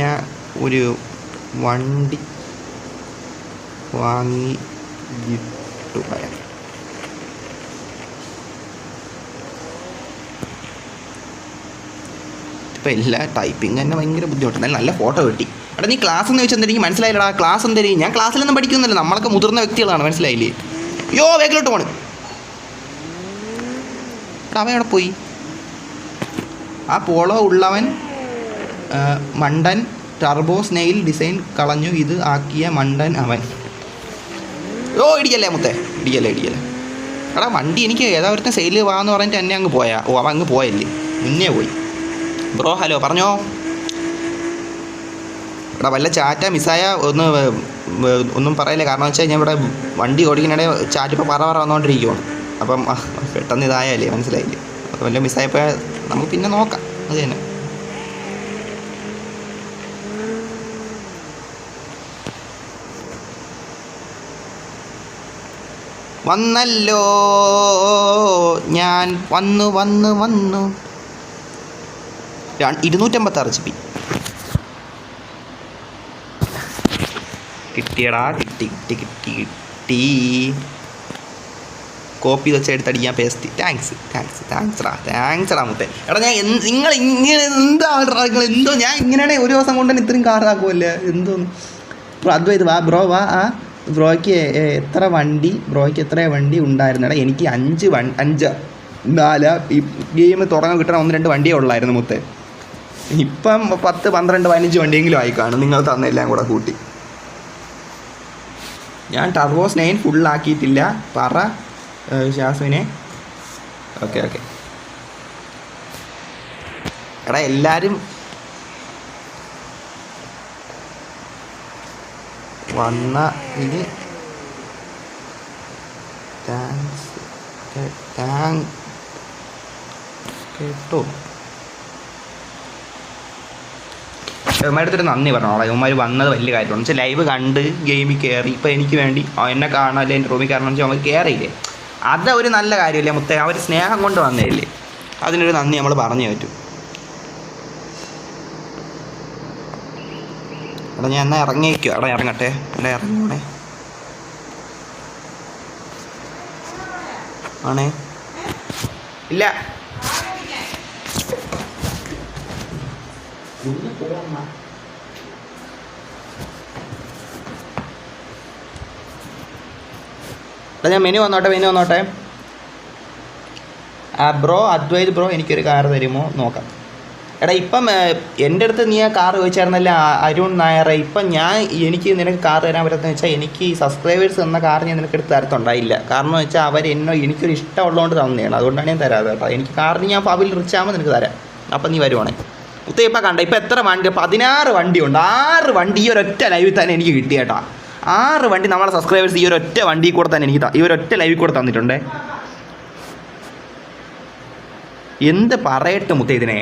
ഞാൻ ഒരു വണ്ടി വാങ്ങി ഇട്ടു പറയാം. ഇപ്പം എല്ലാ ടൈപ്പിംഗ് തന്നെ ഭയങ്കര ബുദ്ധിമുട്ട് എന്നാലും നല്ല ഫോട്ടോ കിട്ടി. എടാ നീ ക്ലാസ് എന്ന് വെച്ചാൽ എനിക്ക് മനസ്സിലായില്ലടാ. ക്ലാസ് എന്തെങ്കിലും ഞാൻ ക്ലാസ്സിലൊന്നും പഠിക്കുന്നില്ല. നമ്മളൊക്കെ മുതിർന്ന വ്യക്തികളാണ് മനസ്സിലായില്ലേ? യോ വേഗിലോട്ട് പോണ്. അവൻ എവിടെ പോയി? ആ പോളോ ഉള്ളവൻ മണ്ടൻ ടർബോ സ്നെയിൽ ഡിസൈൻ കളഞ്ഞു ഇത് ആക്കിയ മണ്ടൻ അവൻ. ഓ ഇടിയല്ലേ മുത്തേ? ഇടിയല്ലേ ഇടിക്കല്ലേ. എടാ വണ്ടി എനിക്ക് ഏതാ ഒരുത്തൻ സെയിൽ വാന്ന് പറഞ്ഞിട്ട് എന്നെ അങ്ങ് പോയാ. ഓ അവൻ അങ്ങ് പോയല്ലേ. മുന്നേ പോയി. ബ്രോ ഹലോ പറഞ്ഞോ? എടാ വല്ല ചാറ്റ മിസ്സായ ഒന്ന് ഒന്നും പറയില്ല. കാരണം വെച്ചാൽ ഞാൻ ഇവിടെ വണ്ടി ഓടിക്കുന്നിടെ ചാറ്റ് ഇപ്പോൾ പറ പറ വന്നുകൊണ്ടിരിക്കുവാണ് അപ്പം പെട്ടെന്ന് ഇതായാലേ മനസ്സിലായില്ലേ? അപ്പോൾ വല്ല മിസ്സായപ്പോൾ നമുക്ക് പിന്നെ നോക്കാം. അത് തന്നെ. വന്നല്ലോ. ഞാൻ വന്നു വന്നു വന്നു. ഇരുന്നൂറ്റമ്പത്താറ് ജി ബി. കിട്ടിയടാ കിട്ടി കിട്ടി കിട്ടി കിട്ടി. കോപ്പി വെച്ച് എടുത്തടിക്കാൻ പേസ്റ്റ് താങ്ക്സ് താങ്ക്സ് താങ്ക്സ് റാ താങ്ക്സ് റാ മുത്തേ. എടാ ഞാൻ നിങ്ങൾ ഇങ്ങനെ എന്താ നിങ്ങൾ എന്തോ ഞാൻ ഇങ്ങനെയാണെ ഒരു ദിവസം കൊണ്ട് തന്നെ ഇത്രയും കാറാക്കുമല്ലേ എന്തോന്ന്? ബ്രോ അദ്വൈത് വാ ബ്രോ വാ ആ. ബ്രോയ്ക്ക് എത്ര വണ്ടി ബ്രോയ്ക്ക് എത്ര വണ്ടി ഉണ്ടായിരുന്നട? എനിക്ക് അഞ്ച് വൺ അഞ്ച് നാല് ഈ ഗെയിം തുറന്ന് കിട്ടണ ഒന്ന് രണ്ട് വണ്ടിയേ ഉള്ളായിരുന്നു മുത്തേ. ഇപ്പം പത്ത് പന്ത്രണ്ട് പതിനഞ്ച് വണ്ടിയെങ്കിലും ആയി കാണും നിങ്ങൾ തന്നെല്ലാം കൂടെ കൂട്ടി. ഞാൻ ടർബോസ് നൈൻ ഫുള്ളാക്കിയിട്ടില്ല പറ ശാസുവിനെ ഓക്കെ ഓക്കെ. എടാ എല്ലാവരും വന്ന ഇത് താങ്ക്സ് താങ്ക് കേട്ടോ. ഇവന്മാരടുത്തൊരു നന്ദി പറഞ്ഞോളാം ഇവന്മാർ വന്നത് വലിയ കാര്യമാണ്. വെച്ചാൽ ലൈവ് കണ്ട് ഗെയിമിൽ കയറി ഇപ്പോൾ എനിക്ക് വേണ്ടി എന്നെ അല്ലെങ്കിൽ എന്റെ റൂമിൽ കയറണം വെച്ചാൽ അവർ കയറിയില്ലേ അത് ഒരു നല്ല കാര്യമല്ലേ മുത്തേ. അവർ സ്നേഹം കൊണ്ട് വന്നതല്ലേ അതിനൊരു നന്ദി നമ്മൾ പറഞ്ഞു പറ്റും എടാ ഞാൻ എന്നാൽ ഇറങ്ങിയേക്കോ എടാ ഇറങ്ങട്ടെ. എടാ ഇറങ്ങണേ ആണേ. ഇല്ല. എടാ ഞാൻ മെനു വന്നോട്ടെ മെനു വന്നോട്ടെ. ആ ബ്രോ അദ്വൈത് ബ്രോ എനിക്കൊരു കാർ തരുമോ? നോക്കാം. എടാ ഇപ്പം എന്റെ അടുത്ത് നീ ആ കാർ ചോദിച്ചായിരുന്നല്ലേ അരുൺ നായർ ഇപ്പം ഞാൻ എനിക്ക് നിനക്ക് കാർ തരാൻ പറ്റുന്നത് വെച്ചാൽ എനിക്ക് ഈ സബ്സ്ക്രൈബേഴ്സ് എന്ന കാർ ഞാൻ നിനക്ക് എടുത്ത് തരത്തുണ്ടായില്ല. കാരണം എന്ന് വെച്ചാൽ അവർ എന്നോ എനിക്കൊരു ഇഷ്ടമുള്ളതുകൊണ്ട് തന്നെയാണ് അതുകൊണ്ടാണ് ഞാൻ തരാതെ കേട്ടോ. എനിക്ക് കാറിന് ഞാൻ പവിൽ റിച്ച് ആകുമ്പോൾ നിനക്ക് തരാം. അപ്പം നീ വരുവാണേ. മുത്തേ ഇപ്പം കണ്ട? ഇപ്പം എത്ര വണ്ടി പതിനാറ് വണ്ടിയുണ്ട്. ആറ് വണ്ടി ഈ ഒരൊറ്റ ലൈവിൽ തന്നെ എനിക്ക് കിട്ടി കേട്ടോ. ആറ് വണ്ടി നമ്മളെ സബ്സ്ക്രൈബേഴ്സ് ഈ ഒരൊറ്റ വണ്ടി കൂടെ തന്നെ എനിക്ക് ഈ ഒരൊറ്റ ലൈവിൽ കൂടെ തന്നിട്ടുണ്ടേ. എന്ത് പറയട്ടെ മുത്തേ ഇതിനെ?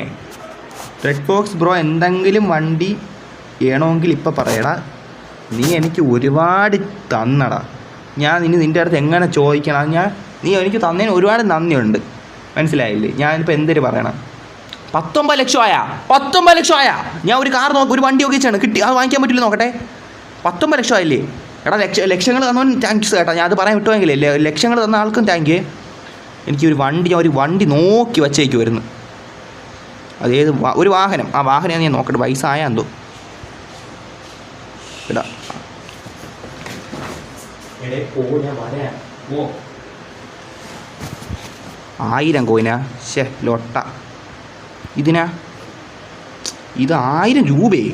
റെഡ് ബോക്സ് ബ്രോ എന്തെങ്കിലും വണ്ടി വേണമെങ്കിൽ ഇപ്പം പറയടാ. നീ എനിക്ക് ഒരുപാട് തന്നടാ. ഞാൻ ഇനി നിന്റെ അടുത്ത് എങ്ങനെ ചോദിക്കണം? ഞാൻ നീ എനിക്ക് തന്നതിന് ഒരുപാട് നന്ദിയുണ്ട്. മനസ്സിലായില്ലേ? ഞാനിപ്പോൾ എന്തൊരു പറയണം? പത്തൊമ്പത് ലക്ഷം ആയാ? പത്തൊമ്പത് ലക്ഷം ആയാ? ഞാൻ ഒരു കാർ നോക്കി ഒരു വണ്ടി നോക്കിച്ചാണ് കിട്ടി അത് വാങ്ങിക്കാൻ പറ്റില്ല നോക്കട്ടെ? പത്തൊമ്പത് ലക്ഷം ആയില്ലേ? എടാ ലക്ഷ ലക്ഷങ്ങൾ തന്നവൻ താങ്ക്സ് കേട്ടോ. ഞാൻ അത് പറയാൻ വിട്ടുമെങ്കിലേ ലക്ഷങ്ങൾ തന്ന ആൾക്കും താങ്ക് എനിക്ക് ഒരു വണ്ടി ഞാൻ ഒരു വണ്ടി നോക്കി വച്ചേക്ക് വരുന്നു ഏത് വാ- ഒരു വാഹനം. ആ വാഹനം ഞാൻ നോക്കട്ടെ. പൈസ ആയാ എന്തോ ഇടാ ആയിരം കോയിനാ? ശേ ലൊട്ട. ഇതിനാ? ഇത് ആയിരം രൂപയെ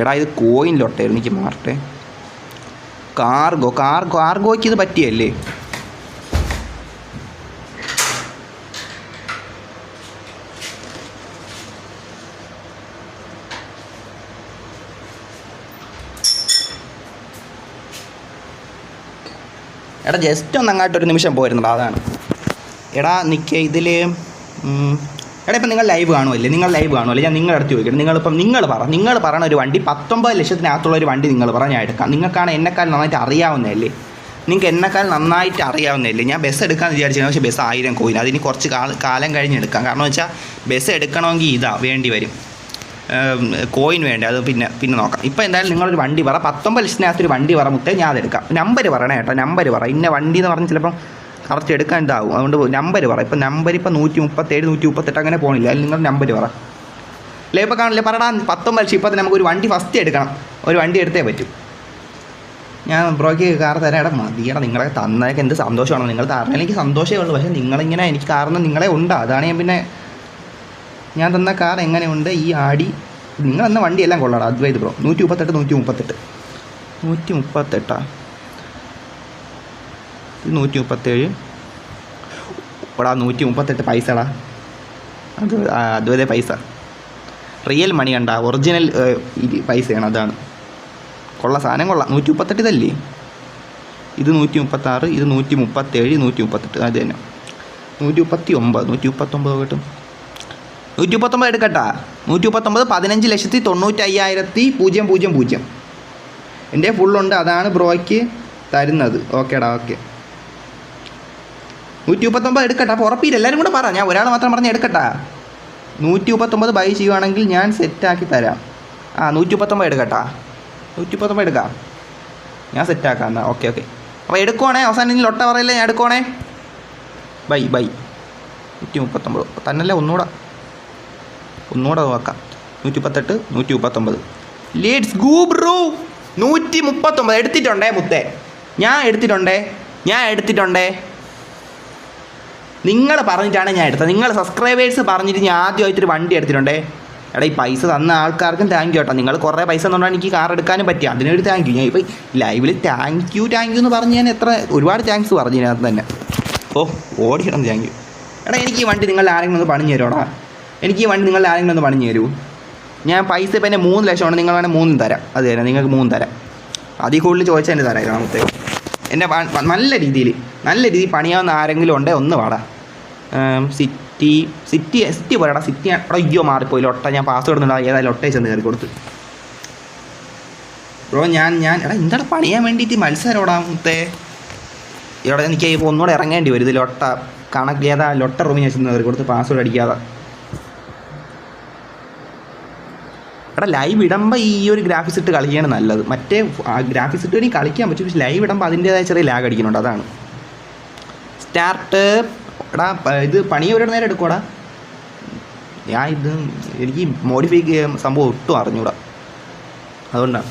എടാ ഇത് കോയിൻ ലൊട്ടായിരുന്നു എനിക്ക് മാറട്ടെ. കാർഗോ കാർഗോ കാർഗോയ്ക്ക് ഇത് പറ്റിയല്ലേ? എടാ ജസ്റ്റ് ഒന്ന് അങ്ങോട്ട് ഒരു നിമിഷം പോയിരുന്നു അതാണ്. എടാ നിൽക്കുക ഇതിൽ എടാ ഇപ്പം നിങ്ങൾ ലൈവ് കാണുമല്ലേ നിങ്ങൾ ലൈവ് കാണുമല്ലേ ഞാൻ നിങ്ങളുടെ അടുത്ത് ചോദിക്കട്ടെ. നിങ്ങളിപ്പം നിങ്ങൾ പറ. നിങ്ങൾ പറയണ ഒരു വണ്ടി പത്തൊമ്പത് ലക്ഷത്തിനകത്തുള്ള ഒരു വണ്ടി നിങ്ങൾ പറ ഞാൻ എടുക്കാം. നിങ്ങൾക്കാണ് എന്നെക്കാൾ നന്നായിട്ട് അറിയാവുന്നതല്ലേ? നിങ്ങൾക്ക് എന്നെക്കാൾ നന്നായിട്ട് അറിയാവുന്നതല്ലേ? ഞാൻ ബസ് എടുക്കാമെന്ന് വിചാരിച്ചിരുന്നു പക്ഷേ ബസ് ആയിരം കോയിൻ അതിന് കുറച്ച് കാല കാലം കഴിഞ്ഞ് എടുക്കാം. കാരണം വെച്ചാൽ ബസ് എടുക്കണമെങ്കിൽ ഇതാ വേണ്ടി വരും. കോയിൻ വേണ്ട? അത് പിന്നെ പിന്നെ നോക്കാം. ഇപ്പോൾ എന്തായാലും നിങ്ങളൊരു വണ്ടി പറ. പത്തൊമ്പത് ലക്ഷത്തിനകത്ത് ഒരു വണ്ടി പറ മുത്തേ ഞാൻ അതെടുക്കാം. നമ്പർ പറയണേ കേട്ടോ നമ്പർ പറ. ഇന്ന വണ്ടി എന്ന് പറഞ്ഞ് ചിലപ്പം കറക്റ്റ് എടുക്കാൻ അതുകൊണ്ട് നമ്പർ പറ. ഇപ്പം നമ്പർ ഇപ്പം നൂറ്റി മുപ്പത്തേഴ് നൂറ്റി മുപ്പത്തെട്ട് അങ്ങനെ പോകണില്ല അതിൽ നിങ്ങൾ നമ്പർ പറ. അല്ലേ ഇപ്പോൾ കാണില്ല? പറടാ പത്തൊമ്പത് ലക്ഷം ഇപ്പം നമുക്ക് ഒരു വണ്ടി ഫസ്റ്റ് എടുക്കണം. ഒരു വണ്ടി എടുത്തേ പറ്റും. ഞാൻ ബ്രോയ്ക്ക് കാർ തരാം. എടാ മതിയടാ നിങ്ങളെ തന്നതൊക്കെ എന്ത് സന്തോഷമാണ് നിങ്ങൾ തരണം എനിക്ക് സന്തോഷമേ ഉള്ളൂ. പക്ഷേ നിങ്ങളിങ്ങനെ എനിക്ക് കാരണം നിങ്ങളെ ഉണ്ട്. അതാണ് ഞാൻ പിന്നെ ഞാൻ തന്ന കാർ എങ്ങനെയുണ്ട്? ഈ ആടി നിങ്ങൾ തന്ന വണ്ടിയെല്ലാം കൊള്ളാടാ അദ്വൈത് ബ്രോ നൂറ്റി മുപ്പത്തെട്ട് നൂറ്റി മുപ്പത്തെട്ട് നൂറ്റി മുപ്പത്തെട്ടാ നൂറ്റി മുപ്പത്തേഴ് എടാ നൂറ്റി മുപ്പത്തെട്ട് പൈസടാ. അത് അതുവരെ പൈസ. റിയൽ മണി കണ്ട ഒറിജിനൽ പൈസയാണ് അതാണ്. കൊള്ള സാധനം കൊള്ളാം. നൂറ്റി മുപ്പത്തെട്ട് ഇതല്ലേ? ഇത് നൂറ്റി മുപ്പത്താറ് ഇത് നൂറ്റി മുപ്പത്തേഴ് നൂറ്റി മുപ്പത്തെട്ട് അത് തന്നെ. നൂറ്റി മുപ്പത്തി ഒമ്പത് നൂറ്റി മുപ്പത്തൊമ്പത് കിട്ടും? നൂറ്റി മുപ്പത്തൊമ്പത് എടുക്കട്ടാ. നൂറ്റി മുപ്പത്തൊമ്പത് പതിനഞ്ച് ലക്ഷത്തി തൊണ്ണൂറ്റി അയ്യായിരത്തി പൂജ്യം പൂജ്യം പൂജ്യം. എന്റെ ഫുള്ളുണ്ട് അതാണ് ബ്രോയ്ക്ക് തരുന്നത്. ഓക്കേടാ ഓക്കെ നൂറ്റി മുപ്പത്തൊമ്പത് എടുക്കട്ടെ അപ്പോൾ ഉറപ്പില്ല എല്ലാവരും കൂടെ പറ ഞാൻ ഒരാൾ മാത്രം പറഞ്ഞ് എടുക്കട്ടാ. നൂറ്റി മുപ്പത്തൊമ്പത് ബൈ ചെയ്യുവാണെങ്കിൽ ഞാൻ സെറ്റാക്കി തരാം. ആ നൂറ്റി മുപ്പത്തൊമ്പത് എടുക്കട്ടാ. നൂറ്റി മുപ്പത്തൊമ്പത് എടുക്കാം. ഞാൻ സെറ്റാക്കാം എന്നാൽ ഓക്കെ ഓക്കെ അപ്പോൾ എടുക്കുവാണേ അവസാനം ഇനി ലൊട്ട പറയില്ലേ ഞാൻ എടുക്കുവാണേ? ബൈ ബൈ നൂറ്റി മുപ്പത്തൊമ്പത് തന്നല്ലേ ഒന്നുകൂടെ ഒന്നുകൂടെ നോക്കാം. നൂറ്റി മുപ്പത്തെട്ട് നൂറ്റി മുപ്പത്തൊമ്പത് ലേറ്റ്സ് ഗൂ ബ്രൂ നൂറ്റി മുപ്പത്തൊമ്പത് എടുത്തിട്ടുണ്ടേ മുത്തേ? ഞാൻ എടുത്തിട്ടുണ്ടേ? ഞാൻ എടുത്തിട്ടുണ്ടേ? നിങ്ങൾ പറഞ്ഞിട്ടാണ് ഞാൻ എടുത്തത്. നിങ്ങൾ സബ്സ്ക്രൈബേഴ്സ് പറഞ്ഞിട്ട് ഞാൻ ആദ്യമായിട്ടൊരു വണ്ടി എടുത്തിട്ടുണ്ടേ? എടാ ഈ പൈസ തന്ന ആൾക്കാർക്കും താങ്ക് യു കേട്ടോ. നിങ്ങൾ കുറേ പൈസ തന്നുകൊണ്ടാണ് എനിക്ക് കാർ എടുക്കാനും പറ്റി അതിനൊരു താങ്ക് യു ഞാൻ ഇപ്പോൾ ലൈവിൽ താങ്ക് യു താങ്ക് യു എന്ന് പറഞ്ഞ് ഞാൻ എത്ര ഒരുപാട് താങ്ക്സ് പറഞ്ഞു ഇതിനകത്ത് തന്നെ. ഓ ഓടിക്കണം താങ്ക് യു എടാ എനിക്ക് ഈ വണ്ടി നിങ്ങൾ ആരെങ്കിലും ഒന്ന് പണിഞ്ഞു തരുമോടാ എനിക്ക് ഈ വണ്ടി നിങ്ങൾ ആരെങ്കിലും ഒന്ന് പണിഞ്ഞു തരൂ. ഞാൻ പൈസ ഇപ്പം എന്റെ മൂന്ന് ലക്ഷമാണ് നിങ്ങൾ വേണേൽ മൂന്നും തരാം. അത് തരാം. നിങ്ങൾക്ക് മൂന്ന് തരാം. അതിൽ കൂടുതൽ ചോദിച്ചാൽ എന്റെ തരാം രണ്ടാമത്തെ എന്റെ നല്ല രീതിയിൽ നല്ല രീതിയിൽ പണിയാവുന്ന ആരെങ്കിലും ഉണ്ടേ ഒന്ന് വാടാ. സിറ്റി സിറ്റി സിറ്റി പോരാടാ. സിറ്റി അവിടെ അയ്യോ മാറിപ്പോയി. ലൊട്ട ഞാൻ പാസ്വേഡ് ഒന്നും ഏതായാലും ലൊട്ടേ ചെന്ന് കയറി കൊടുത്ത്. ബ്രോ ഞാൻ ഞാൻ എടാ എന്താണ് പണിയാൻ വേണ്ടിയിട്ട് മത്സരം ഓടാ മുത്തേ? ഇവിടെ എനിക്ക് ഇപ്പോൾ ഒന്നുകൂടെ ഇറങ്ങേണ്ടി വരും. ഇത് ലൊട്ട കണക്ക് ഏതാ? ലൊട്ട ചെന്ന് കയറി കൊടുത്ത് പാസ്വേഡ് അടിക്കാതെ. എടാ ലൈവ് ഇടുമ്പോൾ ഈ ഒരു ഗ്രാഫിക്സ് ഇട്ട് കളിക്കുകയാണ് നല്ലത്. മറ്റേ ഗ്രാഫിക്സ് ഇട്ട് ഇനി കളിക്കാൻ പറ്റും. പക്ഷേ ലൈവ് ഇടുമ്പോൾ അതിന്റേതായ ചെറിയ ലാഗ് അടിക്കുന്നുണ്ട്. അതാണ്. സ്റ്റാർട്ട് എടാ ഇത് പണി ഒരു നേരം എടുക്കൂടാ ഞാൻ ഇത് എനിക്ക് മോഡിഫൈ സംഭവം ഒട്ടും അറിഞ്ഞൂടാ. അതുകൊണ്ടാണ്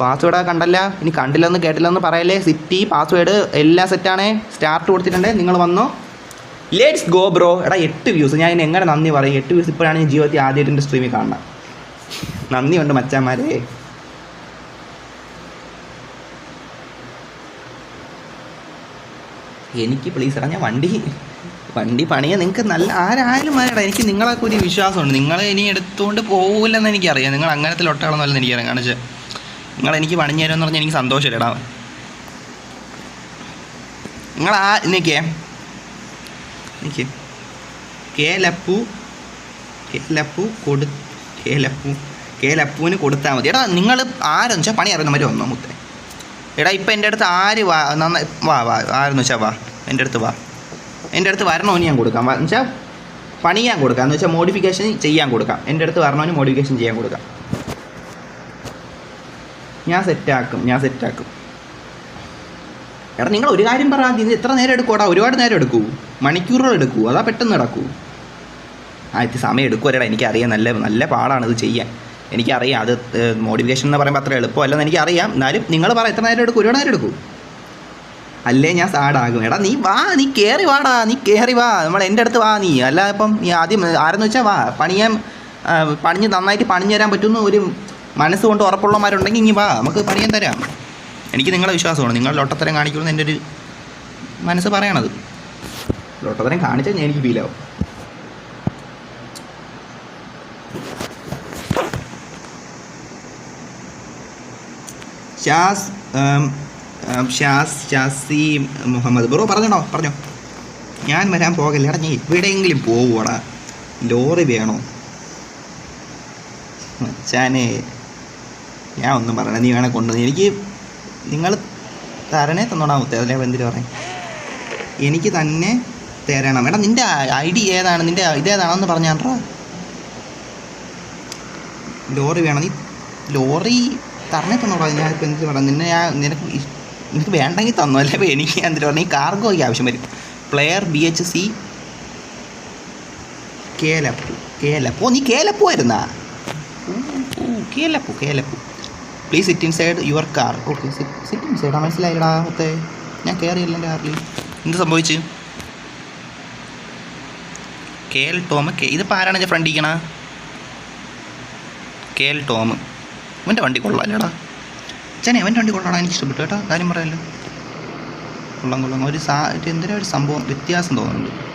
പാസ്വേഡ് കണ്ടല്ല. ഇനി കണ്ടില്ലെന്ന് കേട്ടില്ലെന്ന് പറയല്ലേ. സിറ്റി പാസ്വേഡ് എല്ലാം സെറ്റാണേ സ്റ്റാർട്ട് കൊടുത്തിട്ടുണ്ട്. നിങ്ങൾ വന്നു. ലേറ്റ്സ് ഗോ ബ്രോ എടാ എട്ട് വ്യൂസ് ഞാൻ എങ്ങനെ നന്ദി പറയും? എട്ട് വ്യൂസ് ഇപ്പോഴാണ് ഞാൻ ജീവിതത്തിൽ ആദ്യമായിട്ട് എന്റെ സ്ട്രീമിൽ കാണുന്നത്. നന്ദിയുണ്ട് മച്ചാന്മാരെ. എനിക്ക് പ്ലീസ് എടാ ഞാൻ വണ്ടി വണ്ടി പണിയാൻ നിങ്ങൾക്ക് നല്ല ആരായാലും മതിയടാ. എനിക്ക് നിങ്ങളൊക്കെ ഒരു വിശ്വാസമുണ്ട്. നിങ്ങൾ ഇനി എടുത്തുകൊണ്ട് പോകില്ലെന്ന് എനിക്കറിയാം. നിങ്ങൾ അങ്ങനത്തെ ഒട്ടാണെന്നല്ല എനിക്കറിയാം. കാരണം വെച്ചാൽ നിങ്ങൾ എനിക്ക് പണിഞ്ഞു തരുമെന്ന് പറഞ്ഞാൽ എനിക്ക് സന്തോഷമില്ലടാ. നിങ്ങൾ ആ നിൽക്കേ നിൽക്കേ കേലപ്പു കെ ലപ്പു കൊടു കെ ലപ്പു കെ ലപ്പുവിന് കൊടുത്താൽ മതി. എടാ നിങ്ങൾ ആരെന്ന് വെച്ചാൽ പണി അറിയുന്ന മതി വന്നോ മുത്തേ. എടാ ഇപ്പം എന്റെ അടുത്ത് ആര് വാ നന്നായി വാ വാ ആരെന്ന് വെച്ചാൽ വാ എന്റെ അടുത്ത് വാ. എന്റെ അടുത്ത് വരണമെന്ന് ഞാൻ കൊടുക്കാം. എന്ന് വെച്ചാൽ പണിയാൻ കൊടുക്കാം. എന്ന് വെച്ചാൽ മോഡിഫിക്കേഷൻ ചെയ്യാൻ കൊടുക്കാം. എന്റെ അടുത്ത് വരണമെന്ന് മോഡിഫിക്കേഷൻ ചെയ്യാൻ കൊടുക്കാം. ഞാൻ സെറ്റാക്കും ഞാൻ സെറ്റാക്കും എടാ നിങ്ങൾ ഒരു കാര്യം പറ ഇത് എത്ര നേരം എടുക്കൂടാ ഒരുപാട് നേരം എടുക്കൂ. മണിക്കൂറുകൾ എടുക്കൂ. അതാ പെട്ടെന്ന് നടക്കൂ. ആ ഇത് സമയം എടുക്കുമല്ലേടാ എനിക്കറിയാം. നല്ല നല്ല പാടാണ് ഇത് ചെയ്യാൻ. എനിക്കറിയാം. അത് മോഡിഫിക്കേഷൻ എന്ന് പറയുമ്പോൾ അത്ര എളുപ്പമല്ലെന്ന് എനിക്കറിയാം. എന്നാലും നിങ്ങൾ പറ എത്ര നേരം എടുക്കും? ഒരുപാട് നേരം എടുക്കും. അല്ലേ ഞാൻ സാഡാകും എടാ നീ വാ നീ കയറി വാടാ നീ കയറി വാ. നമ്മൾ എന്റെ അടുത്ത് വാ നീ. അല്ല ഇപ്പം നീ ആദ്യം ആരെന്ന് വെച്ചാൽ വാ. പണിയാൻ പണിഞ്ഞ് നന്നായിട്ട് പണിഞ്ഞു തരാൻ പറ്റുന്ന ഒരു മനസ്സ് കൊണ്ട് ഉറപ്പുള്ളമാരുണ്ടെങ്കിൽ ഇനി വാ. നമുക്ക് പണിയാൻ തരാം. എനിക്ക് നിങ്ങളെ വിശ്വാസമാണ്. നിങ്ങൾ ലോട്ടത്തരം കാണിക്കുമെന്ന് എന്റെ ഒരു മനസ്സ് പറയണത്. ലോട്ടത്തരം കാണിച്ചാൽ ഞാൻ എനിക്ക് ഫീലാവും ഷാസ് ഷാസ് ഷാസി മുഹമ്മദ്. ബ്രോ പറഞ്ഞോ പറഞ്ഞോ. ഞാൻ വരാൻ പോകല്ല. ഞാൻ എവിടെയെങ്കിലും പോവുകടാ ലോറി വേണോ? മച്ചാനെ ഞാൻ ഒന്നും പറയണ നീ വേണേ കൊണ്ടുവന്ന് എനിക്ക് നിങ്ങൾ തരണേ തന്നോടാ മുത്തേ. അതിലെ എന്തിനു പറയും എനിക്ക് തന്നെ തരണം. എടാ നിന്റെ ഐ ഡി ഏതാണ്? നിന്റെ ഇതേതാണെന്ന് പറഞ്ഞാട്ടാ ലോറി വേണം? നീ ലോറി തന്നോടാ ഞാനിപ്പോൾ എന്ത് പറയാം നിന്നെ ഞാൻ നിനക്ക് നിനക്ക് വേണ്ടെങ്കിൽ തന്നു അല്ലേ അപ്പോൾ എനിക്ക് എന്തിനു പറഞ്ഞാൽ ഈ കാർഗോ ഒക്കെ ആവശ്യം വരും. Player B H C Kelappu. Kelappu. നീ കേലപ്പു ആയിരുന്നാ? Kelappu Kelappu. Please sit inside your car okay sit in സൈഡാ മനസ്സിലായില്ലടാ മൊത്തേ. ഞാൻ കയറിയില്ല എന്റെ കാറിൽ എന്ത് സംഭവിച്ചു? കെ എൽ ടോം കെ ഇതിപ്പോൾ ആരാണ് എന്റെ ഫ്രണ്ട് ഇരിക്കണ? കെ എൽ ടോം ഇവന്റെ വണ്ടി കൊള്ളാമല്ലേടാ ചേനെ അവന്റെ വണ്ടി കൊള്ളാടാ എനിക്ക് ഇഷ്ടപ്പെട്ടു കേട്ടോ. കാര്യം പറയാമല്ലോ കൊള്ളാം കൊള്ളാം. ഒരു സാ എന്തിനാ ഒരു സംഭവം വ്യത്യാസം തോന്നുന്നുണ്ട്?